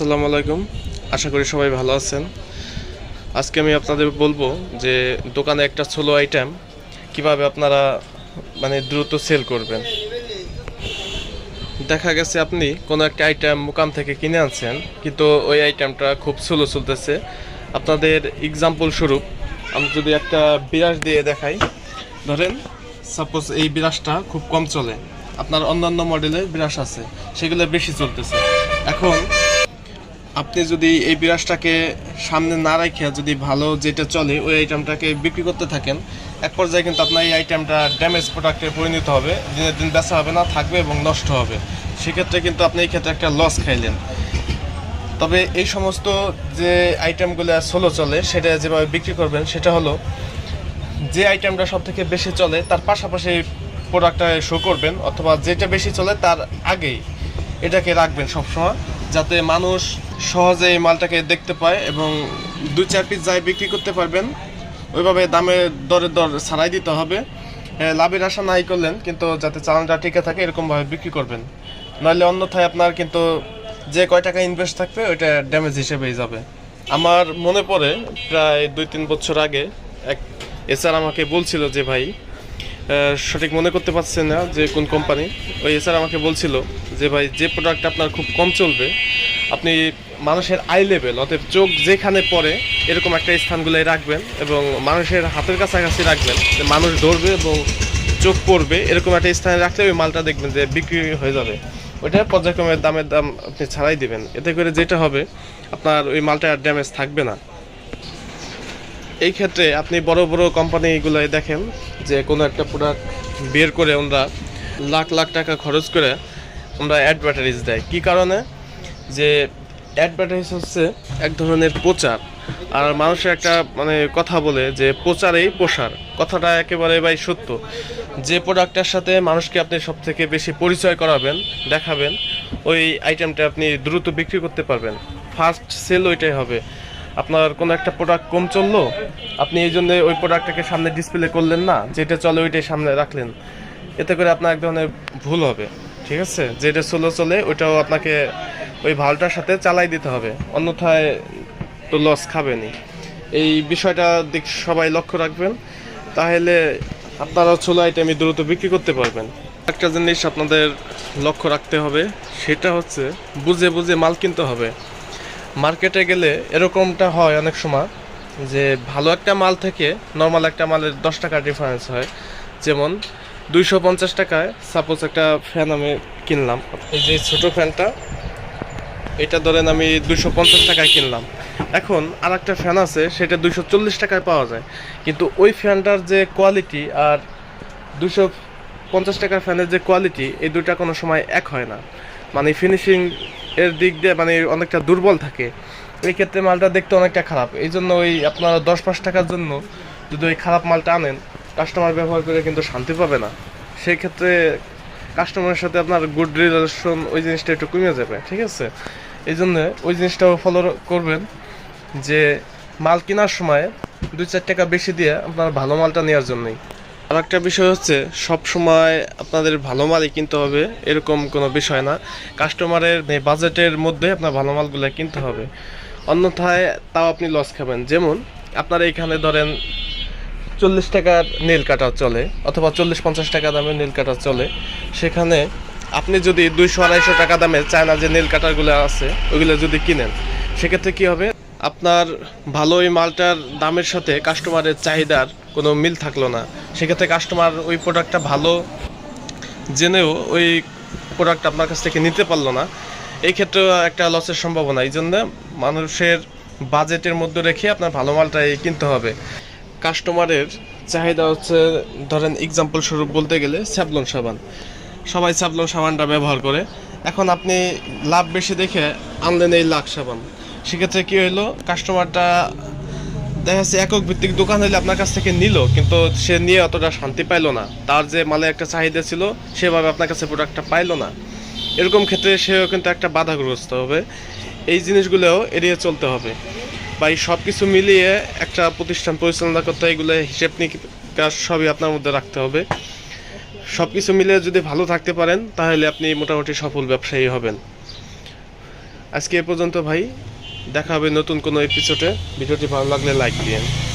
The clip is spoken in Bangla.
আসসালামু আলাইকুম। আশা করি সবাই ভালো আছেন। আজকে আমি আপনাদের বলব যে দোকানে একটা ছোলো আইটেম কীভাবে আপনারা মানে দ্রুত সেল করবেন। দেখা গেছে আপনি কোনো একটা আইটেম মোকাম থেকে কিনে আনছেন, কিন্তু ওই আইটেমটা খুব স্লো চলতেছে। আপনাদের এক্সাম্পল স্বরূপ, আমি যদি একটা বিরাস দিয়ে দেখাই। ধরেন সাপোজ এই বিরাসটা খুব কম চলে। আপনার অন্যান্য মডেলের বিরাস আছে, সেগুলো বেশি চলতেছে। এখন আপনি যদি এই বিরাসটাকে সামনে না রেখে যদি ভালো যেটা চলে, ওই আইটেমটাকে বিক্রি করতে থাকেন, এক পর্যায়ে কিন্তু আপনার এই আইটেমটা ড্যামেজ প্রোডাক্টে পরিণত হবে, দিনের দিন বেচা হবে না, থাকবে এবং নষ্ট হবে। সেক্ষেত্রে কিন্তু আপনি এই ক্ষেত্রে একটা লস খাইলেন। তবে এই সমস্ত যে আইটেমগুলো সোলো চলে, সেটা যেভাবে বিক্রি করবেন, সেটা হলো যে আইটেমটা সব থেকে বেশি চলে, তার পাশাপাশি প্রোডাক্টটা শো করবেন, অথবা যেটা বেশি চলে, তার আগেই এটাকে রাখবেন সবসময়। যাতে মানুষ সহজে এই মালটাকে দেখতে পায় এবং দুই চার পিস যাই বিক্রি করতে পারবেন, ওইভাবে দামে দরে দর ছাড়াই দিতে হবে। লাভের আশা নাই করলেন, কিন্তু যাতে চালানটা টিকে থাকে এরকমভাবে বিক্রি করবেন। নাহলে অন্যথায় আপনার কিন্তু যে কয় টাকা ইনভেস্ট থাকবে, ওইটা ড্যামেজ হিসেবেই যাবে। আমার মনে পড়ে, প্রায় দুই তিন বছর আগে এক এসআর আমাকে বলছিল যে, ভাই সঠিক মনে করতে পারছে না যে কোন কোম্পানি ওই এসআর আমাকে বলছিল যে, ভাই, যে প্রোডাক্ট আপনার খুব কম চলবে, আপনি মানুষের আই লেভেল অতএব চোখ যেখানে পড়ে, এরকম একটা স্থানগুলোয় রাখবেন এবং মানুষের হাতের কাছাকাছি রাখবেন যে মানুষ ধরবে এবং চোখ পড়বে, এরকম একটা স্থানে রাখলে ওই মালটা দেখবেন যে বিক্রি হয়ে যাবে। ওইটা পর্যায়ক্রমে দামের দাম আপনি ছাড়াই দিবেন। এতে করে যেটা হবে, আপনার ওই মালটা ড্যামেজ থাকবে না। এই ক্ষেত্রে আপনি বড় বড় কোম্পানিগুলোয় দেখেন যে কোনো একটা প্রোডাক্ট বের করে ওরা লাখ লাখ টাকা খরচ করে আমরা অ্যাডভার্টাইজ দেয়। কি কারণে? যে অ্যাডভার্টাইজ হচ্ছে এক ধরনের প্রচার। আর মানুষের একটা মানে কথা বলে যে প্রচারেই প্রসার। কথাটা একেবারে ভাই সত্য। যে প্রোডাক্টটার সাথে মানুষকে আপনি সব থেকে বেশি পরিচয় করাবেন, দেখাবেন, ওই আইটেমটা আপনি দ্রুত বিক্রি করতে পারবেন। ফার্স্ট সেল ওইটাই হবে। আপনার কোনো একটা প্রোডাক্ট কম চলল? আপনি এই জন্য ওই প্রোডাক্টটাকে সামনে ডিসপ্লে করলেন না, যেটা চলে ওইটাই সামনে রাখলেন। এতে করে আপনার এক ধরনের ভুল হবে, ঠিক আছে? যেটা চলো চলে, ওইটাও আপনাকে ওই ভালটার সাথে চালাই দিতে হবে। অন্যথায় তো লস খাবেনি এই বিষয়টা দিক সবাই লক্ষ্য রাখবেন। তাহলে আপনারা ছোলো আইটেমই দ্রুত বিক্রি করতে পারবেন। একটা জিনিস আপনাদের লক্ষ্য রাখতে হবে, সেটা হচ্ছে বুঝে বুঝে মাল কিনতে হবে। মার্কেটে গেলে এরকমটা হয় অনেক সময় যে ভালো একটা মাল থেকে নর্মাল একটা মালের দশ টাকার ডিফারেন্স হয়। যেমন দুইশো পঞ্চাশ টাকায় সাপোজ একটা ফ্যান আমি কিনলাম। এই যে ছোটো ফ্যানটা এটা ধরেন আমি দুইশো পঞ্চাশ টাকায় কিনলাম। এখন আর একটা ফ্যান আছে, সেটা দুইশো চল্লিশ টাকায় পাওয়া যায়। কিন্তু ওই ফ্যানটার যে কোয়ালিটি আর দুশো পঞ্চাশ টাকার ফ্যানের যে কোয়ালিটি এই দুটা কোনো সময় এক হয় না। মানে ফিনিশিং এর দিক দিয়ে মানে অনেকটা দুর্বল থাকে। এই ক্ষেত্রে মালটা দেখতে অনেকটা খারাপ। এই জন্য ওই আপনারা দশ পাঁচ টাকার জন্য যদি ওই খারাপ মালটা আনেন কাস্টমার ব্যবহার করে কিন্তু শান্তি পাবে না। সেই ক্ষেত্রে কাস্টমারের সাথে আপনার গুড রিলেশন ওই জিনিসটা একটু কমে যাবে, ঠিক আছে? এই জন্য ওই জিনিসটাও ফলো করবেন যে মাল কেনার সময় দুই চার টাকা বেশি দিয়ে আপনার ভালো মালটা নেওয়ার জন্যই। আর একটা বিষয় হচ্ছে সব সময় আপনাদের ভালো মালই কিনতে হবে, এরকম কোনো বিষয় না। কাস্টমারের বাজেটের মধ্যে আপনার ভালো মালগুলো কিনতে হবে। অন্যথায় তাও আপনি লস খাবেন। যেমন, আপনার এইখানে ধরেন চল্লিশ টাকার নীল কাটা চলে, অথবা চল্লিশ পঞ্চাশ টাকা দামের নীল কাটা চলে। সেখানে আপনি যদি দুইশো আড়াইশো টাকা দামে চায়না যে নীল কাটারগুলো আছে ওইগুলো যদি কিনেন, সেক্ষেত্রে কি হবে? আপনার ভালো ওই মালটার দামের সাথে কাস্টমারের চাহিদার কোনো মিল থাকল না। সেক্ষেত্রে কাস্টমার ওই প্রোডাক্টটা ভালো জেনেও ওই প্রোডাক্ট আপনার কাছ থেকে নিতে পারল না। এই ক্ষেত্রেও একটা লসের সম্ভাবনা। এই জন্য মানুষের বাজেটের মধ্যে রেখে আপনার ভালো মালটাই কিনতে হবে। কাস্টমারের চাহিদা হচ্ছে, ধরেন এক্সাম্পল স্বরূপ বলতে গেলে স্যাবলন সাবান। সবাই স্যাবলন সাবানটা ব্যবহার করে। এখন আপনি লাভ বেশি দেখে আনলেন এই লাখ সাবান। সেক্ষেত্রে কি হইল কাস্টমারটা দেখা যাচ্ছে একক ভিত্তিক দোকান হলে আপনার কাছ থেকে নিল, কিন্তু সে নিয়ে অতটা শান্তি পাইলো না। তার যে মালে একটা চাহিদা ছিল, সেভাবে আপনার কাছে প্রোডাক্টটা পাইলো না। এরকম ক্ষেত্রে সেও কিন্তু একটা বাধাগ্রস্ত হবে। এই জিনিসগুলোও এড়িয়ে চলতে হবে। বা এই সব কিছু মিলিয়ে একটা প্রতিষ্ঠান পরিচালনা করতে এগুলো হিসেব নিকাশ সবই আপনার মধ্যে রাখতে হবে। সব কিছু মিলে যদি ভালো থাকতে পারেন, তাহলে আপনি মোটামুটি সফল ব্যবসায়ী হবেন। আজকে এ পর্যন্ত ভাই। দেখা হবে নতুন কোনো এপিসোডে ভিডিওটি ভালো লাগলে লাইক দিন।